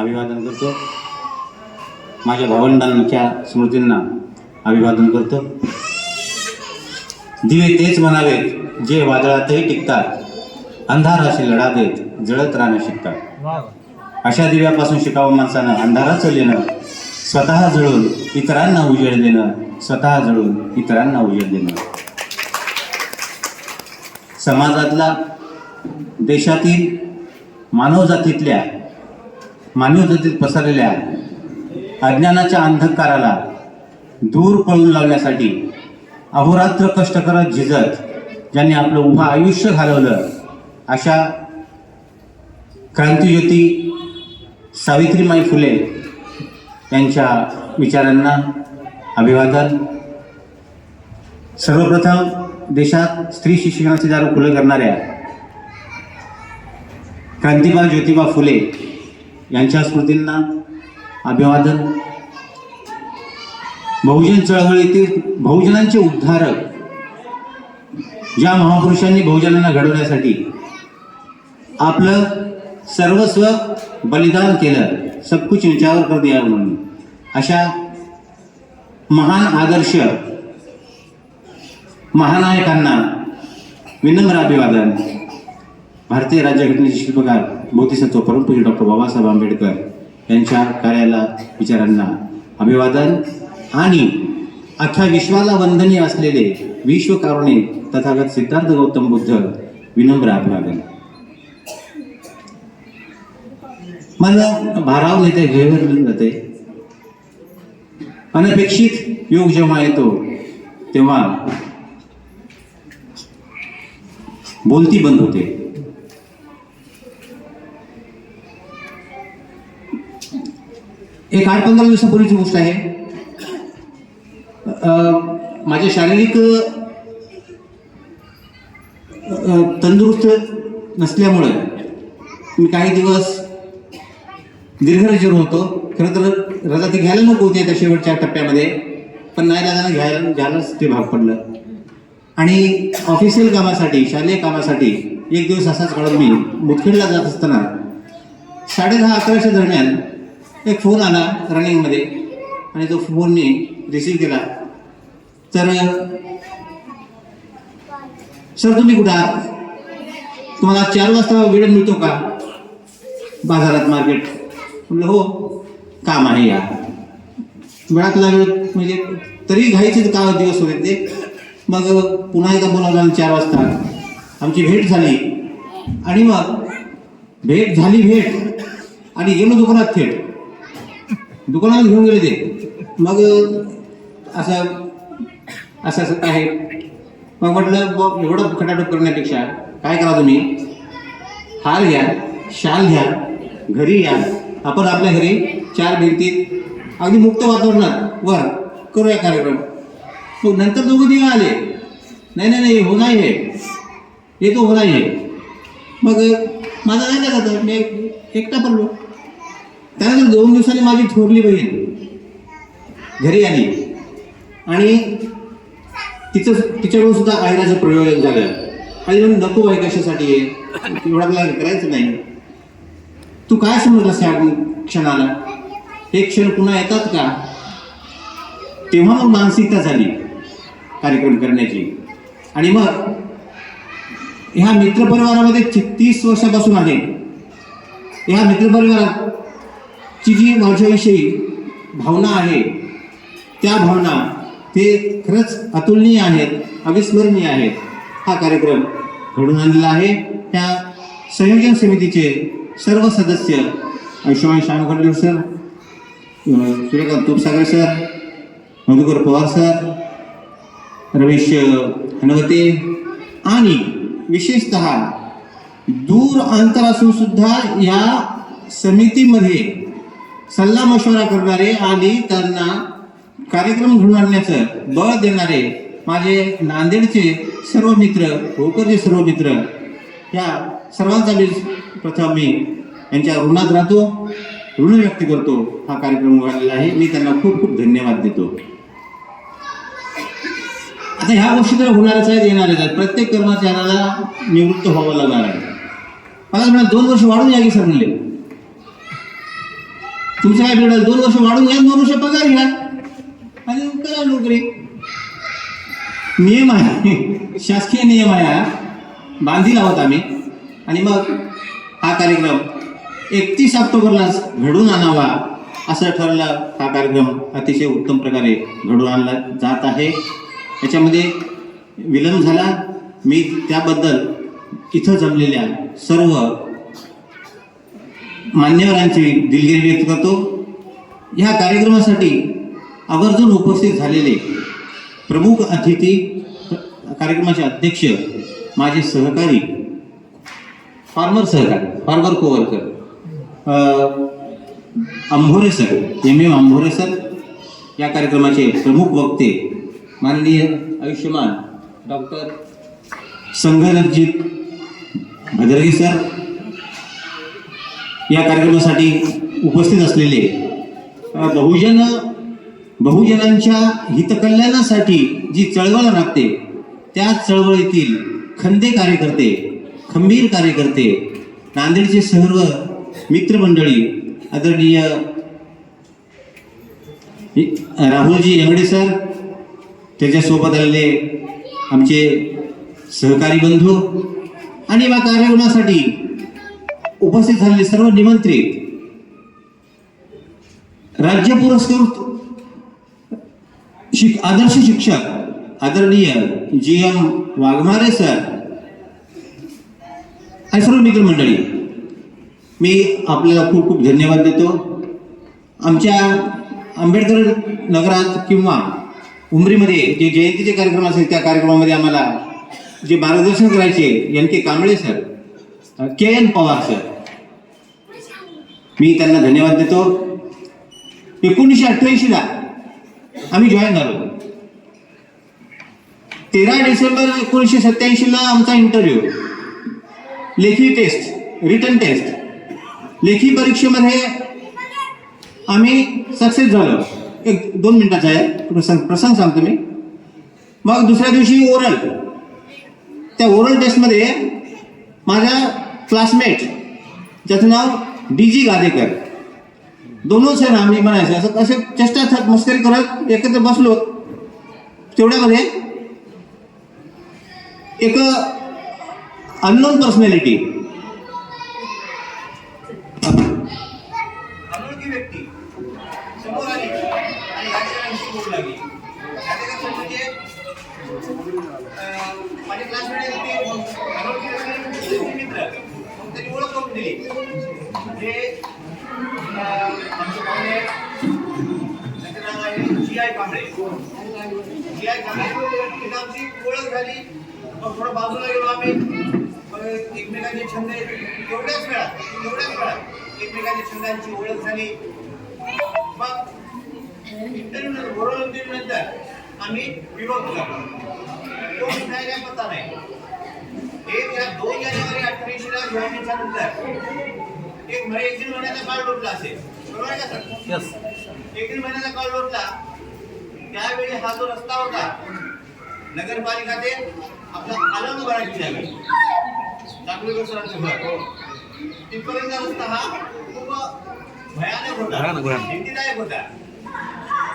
अभिवादन करतो. माझ्या भावंडांच्या स्मृतींना अभिवादन करतो. दिवे तेच म्हणावेत जे वादळातही टिकतात. अंधाराशी लढा देत जळत राहणं शिकतात. अशा दिव्यापासून शिकावं माणसानं अंधाराचं लेणं स्वतः जळून इतरांना उजेड देणं स्वतः जळून इतरांना उजेड देणं. समाजातला देशातील मानवजातीतल्या मानवजातीत पसरलेल्या अज्ञानाच्या अंधकाराला दूर पळून लावण्यासाठी अहोरात्र कष्ट करत झिजत ज्यांनी आपलं उभं आयुष्य घालवलं अशा क्रांतिज्योती सावित्रीमाई फुले यांच्या विचारांना अभिवादन. सर्वप्रथम देशात स्त्री शिक्षणाचे दार खुलं करणाऱ्या क्रांतिबा ज्योतिबा फुले यांच्या स्मृतींना अभिवादन. बहुजन चळवळीतील बहुजनांचे उद्धारक ज्या महापुरुषांनी बहुजनांना घडवण्यासाठी आपलं सर्वस्व बलिदान केलं सब कुछ विचार कर दिया म्हणून अशा महान आदर्श महानायकांना विनम्र अभिवादन. भारतीय राज्यघटनेचे शिल्पकार बोधिसत्व परमपूज्य डॉक्टर बाबासाहेब आंबेडकर यांच्या कार्याला विचारांना अभिवादन आणि अख्ख्या विश्वाला वंदनीय असलेले विश्वकारुणे तथागत सिद्धार्थ गौतम बुद्ध विनम्र अभिवादन. मला भाराव नेते घेऊन जाते. अनपेक्षित योग जेव्हा येतो तेव्हा बोलती बंद होते. एक आठ पंधरा दिवसापूर्वीची गोष्ट आहे? माझ्या माझे शारीरिक तंदुरुस्त नसल्यामुळं मी काही दिवस दीर्घरजेवर होतो. खरं तर रजा ती घ्यायला नको होती त्या शेवटच्या टप्प्यामध्ये पण नाही लागायला घ्यायला घ्यायलाच ते भाग पडलं. आणि ऑफिशियल कामासाठी शालेय कामासाठी एक दिवस असाच काढून मी मुदखेडला जात असताना साडे दहा अकराच्या दरम्यान एक फोन आला रनिंगमध्ये आणि तो फोन मी रिसीव केला. तर सर तुम्ही कुठं आहात? तुम्हाला चार वाजता वेळ मिळतो का? बाजारात मार्केट. म्हणलं हो काम आहे या वेळातला वेळ म्हणजे तरी घाईचे का दिवस होते ते? मग पुन्हा एकदा बोलावला चार वाजता. आमची भेट झाली. आणि मग? भेट झाली भेट. आणि गेलो दुकानात थेट. दुकानात घेऊन गेले ते. मग असं असं असं आहे. मग म्हटलं ब एवढं खटाटोप करण्यापेक्षा काय करा तुम्ही? हार घ्या शाल घ्या घरी या. आपण आपल्या घरी चार भिंतीत अगदी मुक्त वातावरणात वर करूया कार्यक्रम. मग नंतर दोघं दिवे आले. नाही नाही नाही हो नाही हे येतो हो नाही आहे. मग माझा नाही का जातं. मी एकटा पडलो. त्यानंतर दोन दिवसांनी माझी थोरली बहीण घरी आली. आणि तिचं तिच्याकडून सुद्धा आयराचं प्रयोग झालं. आणि म्हणून नको आहे कशासाठी एवढा मला करायचं नाही. तू काय समजलास या क्षणाला? हे क्षण पुन्हा येतात का? तेव्हा मग मानसिकता झाली कार्यक्रम करण्याची. आणि मग ह्या मित्रपरिवारामध्ये तीस वर्षापासून आहे. ह्या मित्रपरिवारात ची जी माझ्याविषयी भावना आहे त्या भावना ते खरंच अतुलनीय आहेत अविस्मरणीय आहेत. हा कार्यक्रम घडून आणलेला आहे. त्या संयोजन समितीचे सर्व सदस्य Ayushman Shyamkhande sir Suryakant Tupsagar sir Madhukar Pawar sir Ramesh Hanwate आणि विशेषत दूर अंतर असून सुद्धा या समितीमध्ये सल्ला मशवरा करणारे आणि त्यांना कार्यक्रम घडून आणण्याचं बळ देणारे माझे नांदेडचे सर्व मित्र भोकरचे सर्व मित्र या सर्वांचा मी प्रथम मी यांच्या ऋणात राहतो ऋण व्यक्त करतो. हा कार्यक्रम उघडलेला आहे. मी त्यांना खूप खूप धन्यवाद देतो. आता ह्या गोष्टी तर होणारच आहेत येणारच आहेत. प्रत्येक कर्मचाऱ्याला निवृत्त व्हावं लागणार आहे. मला दोन वर्ष वाढून या की सर म्हणले? तुमचं काय बिघडलं दोन वर्ष वाढून घ्या दोन वर्ष पगार घ्या. आणि करा नोकरी. नियम आहे. शासकीय नियम आहे हा. बांधील आहोत आम्ही. आणि मग हा कार्यक्रम एकतीस ऑक्टोबरला घडून आणावा असं ठरलं हा कार्यक्रम अतिशय उत्तम प्रकारे घडून आणला जात आहे. याच्यामध्ये विलंब झाला. मी त्याबद्दल इथं जमलेल्या सर्व मान्यवरांची दिलगिरी व्यक्त करतो. ह्या कार्यक्रमासाठी आवर्जून उपस्थित झालेले प्रमुख अतिथी कार्यक्रमाचे अध्यक्ष माझे सहकारी फार्मर सहकारी farmer Kowarkar Ambhore sir M M Ambhore sir या कार्यक्रमाचे प्रमुख वक्ते माननीय आयुष्यमान डॉक्टर संघरजित भद्रगी सर या कार्यक्रमासाठी उपस्थित असलेले बहुजन बहुजनांच्या हितकल्याणासाठी जी चळवळ लागते त्या चळवळीतील खंदे कार्यकर्ते खंबीर कार्यकर्ते नांदेडचे सर्व मित्रमंडळी आदरणीय राहुलजी यंगडे सर त्याच्यासोबत आलेले आमचे सहकारी बंधू आणि या कार्यक्रमासाठी उपस्थित झालेले सर्व निमंत्रित राज्य पुरस्कृत शिक आदर्श शिक्षक आदरणीय जी एम वाघमारे सर आणि सर्व मित्रमंडळी मी आपल्याला खूप खूप धन्यवाद देतो. आमच्या आंबेडकर नगरात किंवा उमरीमध्ये जे जयंतीचे कार्यक्रम असेल त्या कार्यक्रमामध्ये आम्हाला जे मार्गदर्शन करायचे N K Kamble sir K N Pawar sir. मी त्यांना धन्यवाद देतो. एकोणीसशे अठ्ठ्याऐंशीला आम्ही जॉईन झालो. तेरा डिसेंबर एकोणीसशे सत्याऐंशीला आमचा इंटरव्ह्यू लेखी टेस्ट रिटर्न टेस्ट लेखी परीक्षेमध्ये आम्ही सक्सेस झालो. एक दोन मिनिटाचा आहे. प्रसंग प्रसंग सांगतो मी. मग दुसऱ्या दिवशी ओरल त्या ओरल टेस्टमध्ये माझ्या क्लासमेट ज्याचं नाव डी जी गादेकर दोनों सर आम्ही म्हणायचं असं असे चेष्टा थक मस्करी करत एकत्र बसलो तेवढ्यामध्ये एक अननोन पर्सनॅलिटी तेवढ्याच वेळात तेवढ्याच वेळात एकमेकांच्या छंदांची ओळख झाली. मग इंटरव्ह्यू इंटरव्ह्यू नंतर आम्ही विरोध झालो. तो काय काय पत्ता नाही? एक या दोन जानेवारी अठ्ठ्याऐंशीला जॉईनिंगच्या नंतर. एक महिना एक महिन्याचा काळ लोटला असेल. बरोबर आहे का सर? एक दीड महिन्याचा काळ लोटला. त्यावेळी हा जो रस्ता होता नगरपालिका ते आपला आनंद बाळाची जागा चाकलेकर सरांचं तिथपर्यंत रस्ता हा खूप भयानक होता. भीतीदायक होता.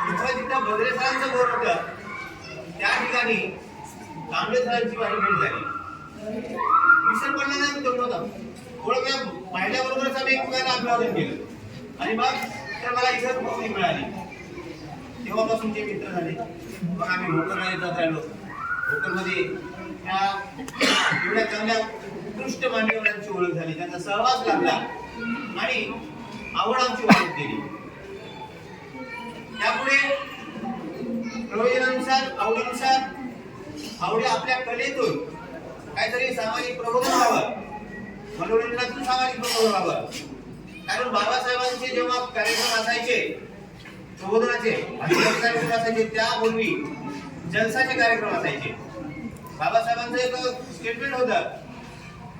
तिथं जिथं बद्रे सरांचं घर होतं त्या ठिकाणी कांबळे सरांची माझी भेट झाली. विसर पडला नाही तेवढं होतं. थोडं वेळ पाहिल्याबरोबरच आम्ही एकमेकांना अभिवादन केलं. आणि मग तर मला इथं नोकरी मिळाली. तेव्हापासून ते मित्र झाले मग आम्ही भोकरला येतात राहिलो. भोकरमध्ये त्या एवढ्या चांगल्या उत्कृष्ट मान्यवरांची ओळख झाली त्यांचा सहवास लागला आणि आवड आमची वाढत गेली. त्यापुढे प्रयोजनानुसार आवडीनुसार आवडी आपल्या कलेतून काहीतरी सामाजिक प्रबोधन व्हावं. मनोरंजनातून सामाजिक प्रबोधन व्हावं. कारण बाबासाहेबांचे जेव्हा कार्यक्रम असायचे प्रबोधनाचे आणि कार्यक्रम असायचे त्यापूर्वी जलसाचे कार्यक्रम असायचे. बाबासाहेबांचं एक स्टेटमेंट होतं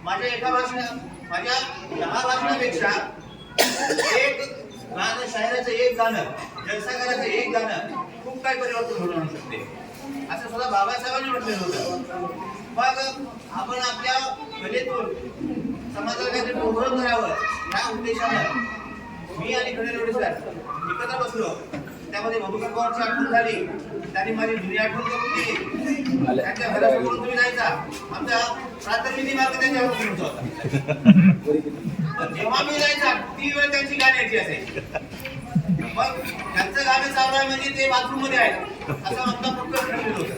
माझ्या एका भाषण माझ्या दहा भाषणापेक्षा एक गाणं शायराचं एक गाणं जलसाकाराचं एक गाणं खूप काही परिवर्तन घडवून आणू शकते. असं सुद्धा बाबासाहेबांनी म्हटलेलं होतं. मग आपण आपल्या कलेतून समाजाला काहीतरी प्रबोधन करावं या उद्देशानं मी आणि खडे सर एकत्र बसलो. त्यामध्ये मधुकर पवारची आठवण झाली. त्यांनी माझी जुनी आठवण करून दिली. त्यांच्या घरासमोरून तुम्ही जायचा. आमचा प्राथमिक मार्ग त्यांच्या घरासमोरचा होता जेव्हा मी जायचा ती वेळ त्यांची गाण्याची असायची मग त्यांचं गाणं चालू आहे म्हणजे ते बाथरूममध्ये आहे असं आमचा पक्क ठरलेलं होतं.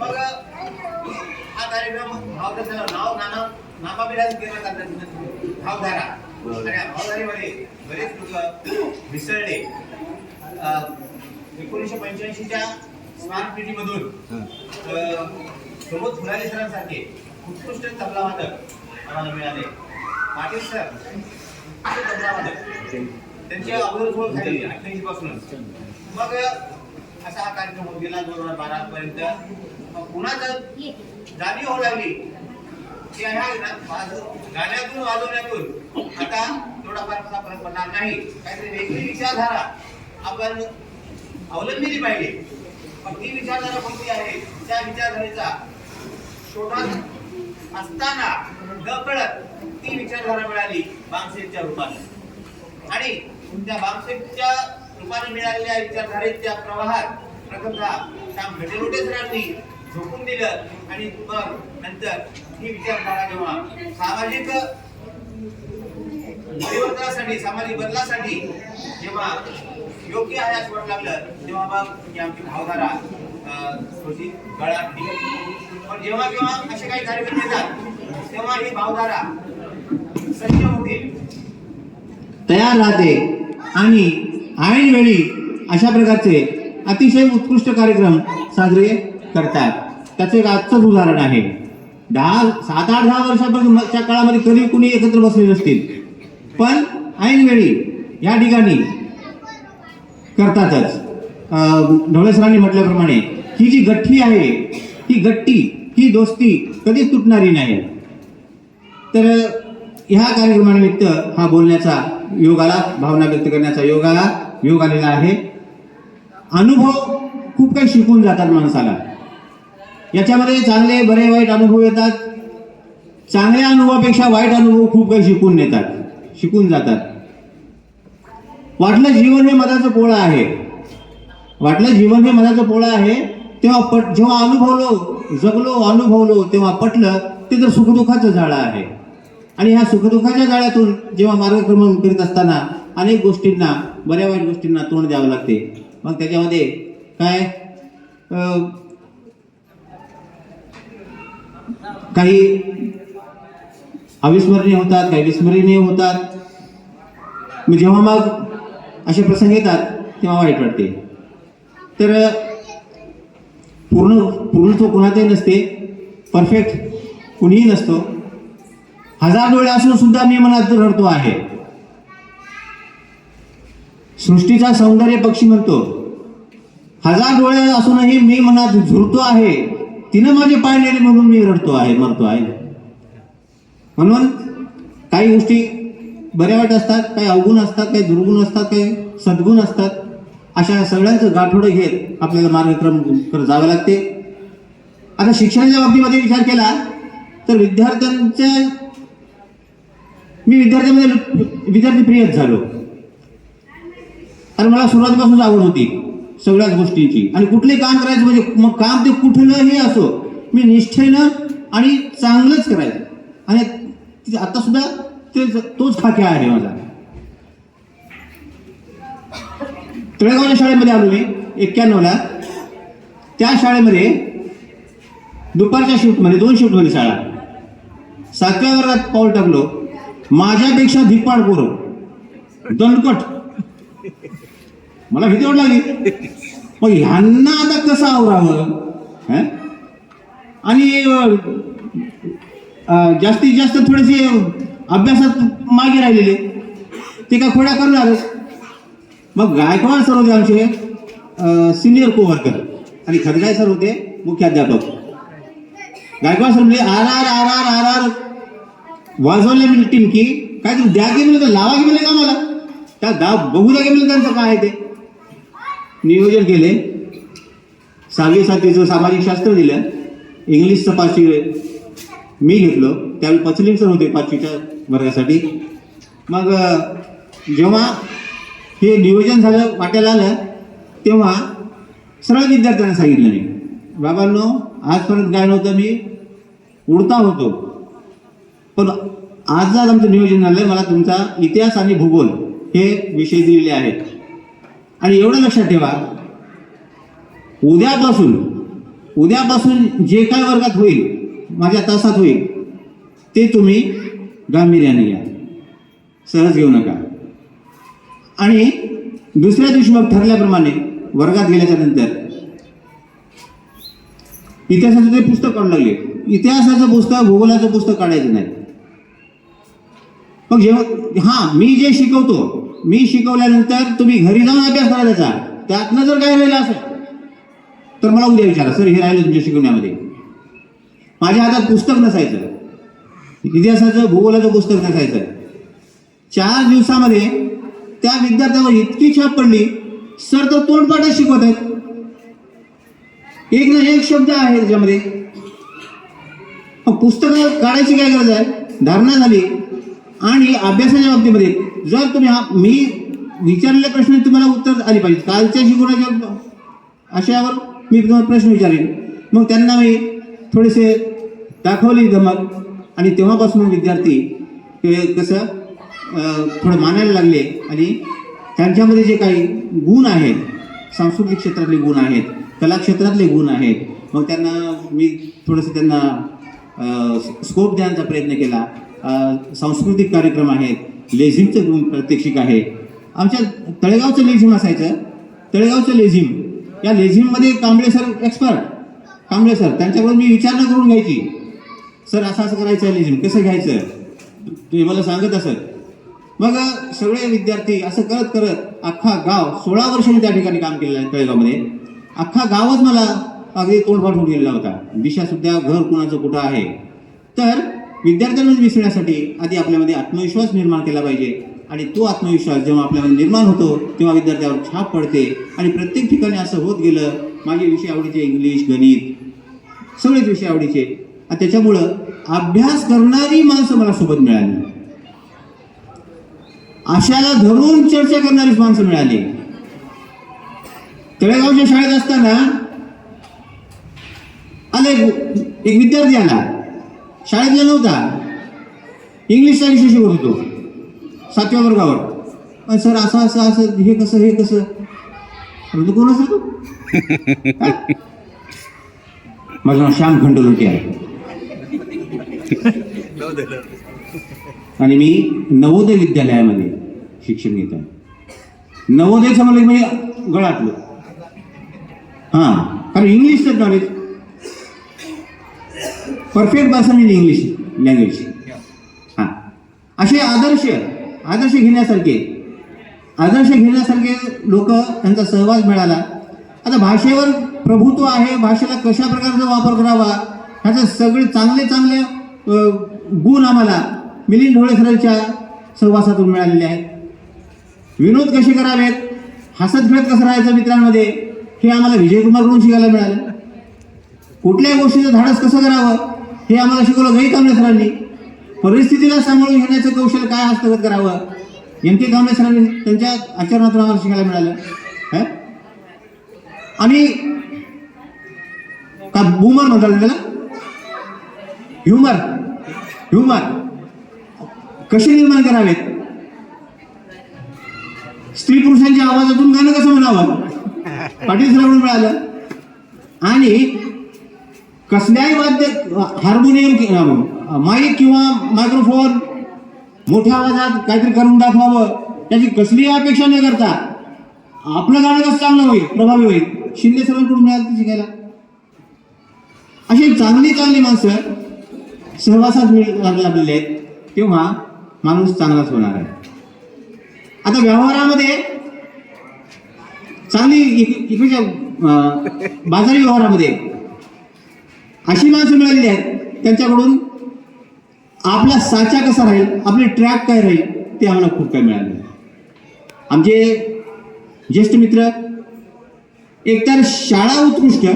मग हा कार्यक्रम भाव त्याचं नाव नाना नामाभिराज केला जातात भावधारा. आणि या भावधारेमध्ये बरेच लोक मिसळले. एकोणीसशे पंच्याऐंशीच्या स्मार्ट पिढीमधून सोबत फुलाले सरांसारखे. उत्कृष्ट तबला वादक. आम्हाला मिळाले. पाटील सर. तबला वादक. त्यांची अगोदर ओळख झाली अठ्ठ्याऐंशी पासून. मग असा हा कार्यक्रम होत गेला दोन हजार बारा पर्यंत. मग पुन्हा जर जाणीव होऊ लागली? की ह्या ना- गाण्यातून वाजवण्यातून. आता थोडाफार मला फरक पडणार नाही. काहीतरी वेगळी विचारधारा आपण अवलंबिली पाहिजे. पण ती विचारधारा कोणती आहे? त्या विचारधारेचा शोधात असताना नकळत ती विचारधारा मिळाली बामसेटच्या रूपाने. आणि त्या बामसेटच्या रूपाने मिळालेल्या विचारधारेच्या प्रवाहात प्रथमतः श्याम घटेलोटे सरांनी झोपून दिलं आणि मग नंतर ही विचारधारा जेव्हा सामाजिक परिवर्तनासाठी सामाजिक बदलासाठी जेव्हा योग्य आयास असं वाटू लागलं तेव्हा मग ही आमची भावधारा पण जेव्हा केव्हा असे काही कार्यक्रम येतात तेव्हा ही भावधारा सज्ज होते. तयार राहते आणि ऐन वेळी अशा प्रकारचे अतिशय उत्कृष्ट कार्यक्रम साजरे करतात. त्याचं एक आजचंच उदाहरण आहे. दहा सात आठ दहा वर्षापासूनच्या काळामध्ये कधी कुणी एकत्र बसले नसतील पण ऐन वेळी या ठिकाणी करतातच. अं, सरांनी म्हटल्याप्रमाणे ही जी गठ्ठी आहे ही गट्टी ही दोस्ती कधीच तुटणारी नाही. तर ह्या कार्यक्रमानिमित्त हा बोलण्याचा योग आला भावना व्यक्त करण्याचा योग आला योग आलेला आहे. अनुभव खूप काही शिकून जातात माणसाला. याच्यामध्ये चांगले बरे वाईट अनुभव येतात. चांगल्या अनुभवापेक्षा वाईट अनुभव खूप काही शिकून नेतात शिकून जातात. वाटलं जीवन हे मनाचं पोळं आहे. वाटलं जीवन हे मनाचं पोळं आहे तेव्हा पट जेव्हा अनुभवलो जगलो अनुभवलो तेव्हा पटलं ते तर सुखदुःखाचं झाडं आहे. आणि ह्या सुखदुःखाच्या जाळ्यातून जेव्हा मार्गक्रमण करीत असताना अनेक गोष्टींना बऱ्या वाईट गोष्टींना तोंड द्यावं लागते. मग त्याच्यामध्ये काय? काही अविस्मरणीय होतात काही विस्मरणीय होतात. मग जेव्हा मग असे प्रसंग येतात तेव्हा वाईट वाटते. तर पूर्ण पूर्णत्व कुणाचंही नसते. परफेक्ट कुणीही नसतो. हजार डोळे असून सुद्धा मी मनात रडतो आहे. सृष्टीचा सौंदर्य पक्षी म्हणतो. हजार डोळे असूनही मी मनात झुरतो आहे. तिनं माझे पाय नेले म्हणून मी रडतो आहे मरतो आहे. म्हणून काही गोष्टी बऱ्या वाईट असतात काही अवगुण असतात काही दुर्गुण असतात काही सद्गुण असतात. अशा सगळ्यांचं गाठोडं घेत आपल्याला मार्गक्रम करत जावं लागते. आता शिक्षणाच्या बाबतीमध्ये विचार केला तर विद्यार्थ्यांच्या मी विद्यार्थ्यांमध्ये विद्यार्थी प्रियच झालो. आणि मला सुरुवातीपासून आवड होती सगळ्याच गोष्टींची. आणि कुठले काम करायचं म्हणजे मग काम ते कुठलंही असो मी निष्ठेनं आणि चांगलंच करायचं. आणि आत्तासुद्धा आता सुद्धा ते तोच खाक्या आहे माझा. तळेगावच्या शाळेमध्ये आलो मी एक्क्याण्णवला. त्या शाळेमध्ये दुपारच्या शिफ्टमध्ये दोन शिफ्टमध्ये शाळा. सातव्या वर्गात पाऊल टाकलो. माझ्यापेक्षा धिप्पाड पोरं. दणकट मला भीती वाट लागली. मग ह्यांना आता कसं आवरावं? आणि जास्तीत जास्त थोडेसे अभ्यासात मागे राहिलेले. ते काय खोड्या करणारच मग गायकवाड सर होते आमचे? सिनियर कोवर्कर आणि खदगाय सर होते? मुख्याध्यापक. गायकवाड सर? म्हणजे आर आर आर आर आर आर. वाजवले म्हणजे टिमकी काय तू द्या की म्हणजे लावा की म्हणजे का मला त्या दा बघू द्या की म्हणजे त्यांचं काय आहे ते. नियोजन केले. सहावी सातवीचं सामाजिक शास्त्र दिलं. इंग्लिशचं पाचवी मी घेतलो. त्यावेळी पचलिंग सर होते पाचवीच्या वर्गासाठी. मग जेव्हा हे नियोजन झालं वाट्याला आलं तेव्हा सरळ विद्यार्थ्यांना सांगितलं मी बाबांनो आजपर्यंत काय नव्हतं मी उडता होतो. पण आज आज आमचं नियोजन झालं मला तुमचा इतिहास आणि भूगोल हे विषय दिलेले आहेत. आणि एवढं लक्षात ठेवा उद्यापासून उद्यापासून जे काय वर्गात होईल माझ्या तासात होईल ते तुम्ही गांभीर्याने घ्या. सहज घेऊ नका. आणि दुसऱ्या दिवशी मग ठरल्याप्रमाणे वर्गात गेल्याच्यानंतर इतिहासाचं ते पुस्तक काढू लागले. इतिहासाचं पुस्तक भूगोलाचं पुस्तक काढायचं नाही. मग जेव्हा हां मी जे शिकवतो मी शिकवल्यानंतर तुम्ही घरी जाऊन अभ्यास करा त्याचा त्यातनं जर काय राहिलं असेल तर मला उद्या विचारा सर हे राहिलं तुमच्या शिकवण्यामध्ये. माझ्या हातात पुस्तक नसायचं. इतिहासाचं भूगोलाचं पुस्तक नसायचं. चार दिवसामध्ये त्या विद्यार्थ्यावर इतकी छाप पडली. सर तर तोंडपाठच शिकवत आहेत. एक ना एक शब्द आहे त्याच्यामध्ये. मग पुस्तकं काढायची काय गरज आहे? धारणा झाली. आणि अभ्यासाच्या बाबतीमध्ये जर तुम्ही हा मी विचारलेल्या प्रश्न तुम्हाला उत्तर आली पाहिजे कालच्या शिकवण्याच्या अशावर मी तुम्हाला प्रश्न विचारेन. मग त्यांना मी थोडेसे दाखवली धमक. आणि तेव्हापासून विद्यार्थी कसं थोडं मानायला लागले आणि त्यांच्यामध्ये जे काही गुण आहेत सांस्कृतिक क्षेत्रातले गुण आहेत कला क्षेत्रातले गुण आहेत मग त्यांना मी थोडंसं त्यांना स्कोप देण्याचा प्रयत्न केला. सांस्कृतिक कार्यक्रम आहेत लेझिमचं प्रात्यक्षिक आहे. आमच्या तळेगावचं लेझिम असायचं. तळेगावचं लेझिम या लेझिममध्ये Kamble sir expert Kamble sir त्यांच्याकडून मी विचारणा करून घ्यायची. सर असं असं करायचं आहे लेझिम कसं घ्यायचं? तुम्ही मला सांगत असत. मग सगळे विद्यार्थी असं करत करत अख्खा गाव सोळा वर्ष मी त्या ठिकाणी काम केलेलं आहे तळेगावमध्ये. अख्खा गावच मला अगदी तोंडपाठ होऊन गेलेला होता. दिशा सुद्धा घर कुणाचं कुठं आहे? तर विद्यार्थ्यांना विसरण्यासाठी आधी आपल्यामध्ये आत्मविश्वास निर्माण केला पाहिजे आणि तो आत्मविश्वास जेव्हा आपल्यामध्ये निर्माण होतो तेव्हा विद्यार्थ्यावर छाप पडते आणि प्रत्येक ठिकाणी असं होत गेलं माझे विषय आवडीचे इंग्लिश गणित सगळेच विषय आवडीचे. आणि त्याच्यामुळं अभ्यास करणारी माणसं मला सोबत मिळाली. आशाला धरून चर्चा करणारी माणसं मिळाली. तळेगावच्या शाळेत असताना आले एक विद्यार्थी आला. शाळेतला नव्हता. इंग्लिशचा विषय शिकवत होतो. सातव्या वर्गावर. सर असं असं असं हे कसं हे कसं? तू कोण असं तू? माझं नाव श्याम खंडोलकी आहे. आणि मी नवोदय विद्यालयामध्ये शिक्षण घेत आहे. नवोदयचं मला म्हणजे गळातलं. हां कारण इंग्लिशचं नॉलेज परफेक्ट भाषा म्हणजे इंग्लिश लँग्वेज हां. असे आदर्श आदर्श घेण्यासारखे आदर्श घेण्यासारखे लोक त्यांचा सहवास मिळाला. आता भाषेवर प्रभुत्व आहे भाषेला कशा प्रकारचा वापर करावा ह्याचे सगळे चांगले चांगले गुण आम्हाला मिलिंद ढोळे सरांच्या सहवासातून मिळालेले आहेत. विनोद कसे करावेत? हसत खेळत कसं राहायचं मित्रांमध्ये? हे आम्हाला विजयकुमारकडून शिकायला मिळालं. कुठल्याही गोष्टीचं धाडस कसं करावं? हे आम्हाला शिकवलं गई कांबळे सरांनी परिस्थितीला सांभाळून घेण्याचं कौशल्य काय हस्तगत करावं? एम के कांबळे सरांनी त्यांच्या आचरणातून आम्हाला शिकायला मिळालं. हं? आणि का बुमर म्हणतात त्याला? ह्युमर ह्युमर कसे निर्माण करावेत? स्त्री पुरुषांच्या आवाजातून गाणं कसं म्हणावं? पाटील सरांकडून मिळालं. आणि कसल्याही वाद्य हार्मोनियम माईक किंवा मायक्रोफोन मोठ्या आवाजात काहीतरी करून दाखवावं त्याची कसलीही अपेक्षा न करता आपलं गाणं कसं चांगलं होईल प्रभावी होईल? शिंदे सरांकडून मिळालं ते शिकायला. अशी चांगली चांगली माणसं सहवासात मिळ लागलेले आहेत. तेव्हा माणूस चांगलाच होणार आहे. आता व्यवहारामध्ये चांगली इकडच्या बाजारी व्यवहारामध्ये अशी माणसं मिळालेली आहेत त्यांच्याकडून आपला साचा कसा राहील आपले ट्रॅक काय राहील ते आम्हाला खूप काय मिळालं आमचे ज्येष्ठ मित्र एकतर शाळा उत्कृष्ट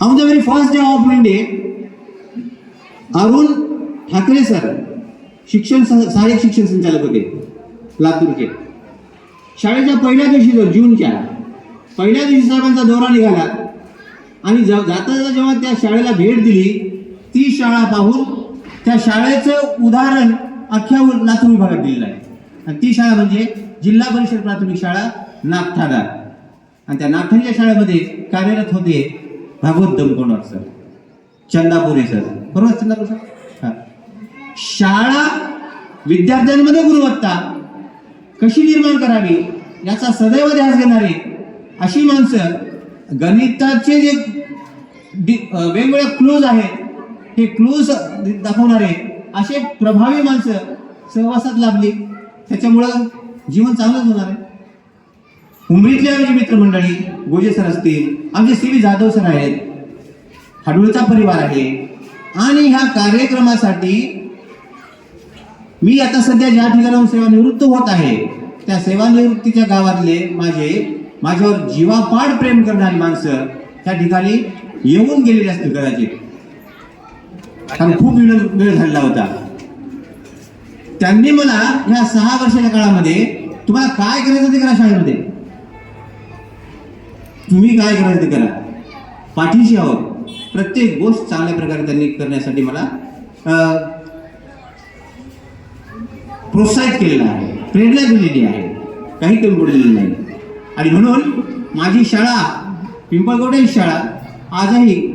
on the very first day of India Arun Thakare sir शिक्षण सह- सहाय्यक शिक्षण संचालक होते लातूरचे शाळेच्या पहिल्या दिवशी जर जूनच्या पहिल्या दिवशी साहेबांचा दौरा निघाला आणि ज- जाता जाता जेव्हा त्या शाळेला भेट दिली ती शाळा पाहून त्या शाळेचं उदाहरण अख्ख्या लातूर विभागात दिलेलं आहे. आणि ती शाळा म्हणजे जिल्हा परिषद प्राथमिक शाळा नागठाणा आणि त्या नागठाणच्या शाळेमध्ये कार्यरत होते भागवत दमकोणर सर चंदापुरे सर. बरोबर चंदापूर सर? शाळा विद्यार्थ्यांमध्ये गुणवत्ता कशी निर्माण करावी याचा सदैव ध्यास घेणारे अशी माणसं गणिताचे जे डि- वेगवेगळे क्लूज आहेत हे क्लूज दाखवणारे असे प्रभावी माणसं सहवासात लाभली. त्याच्यामुळं जीवन चांगलंच होणार आहे. उमरीतले आमची मित्रमंडळी गोजे सर असतील आमचे सी व्ही जाधव सर आहेत हाडुळचा परिवार आहे. आणि ह्या कार्यक्रमासाठी मी आता सध्या ज्या ठिकाणाहून सेवानिवृत्त होत आहे त्या सेवानिवृत्तीच्या गावातले माझे माझ्यावर जीवापाड प्रेम करणारी माणसं त्या ठिकाणी येऊन गेलेली असतील कदाचित. कारण खूप वेळ वेळ झालेला होता. त्यांनी मला ह्या सहा वर्षाच्या काळामध्ये तुम्हाला काय करायचं ते करा शाळेमध्ये. तुम्ही काय करायचं ते करा. पाठीशी आहोत. प्रत्येक गोष्ट चांगल्या प्रकारे त्यांनी करण्यासाठी मला प्रोत्साहित केलेलं आहे प्रेरणा दिलेली आहे. काही कमी पडलेली नाही. आणि म्हणून माझी शाळा पिंपळकोटे शाळा आजही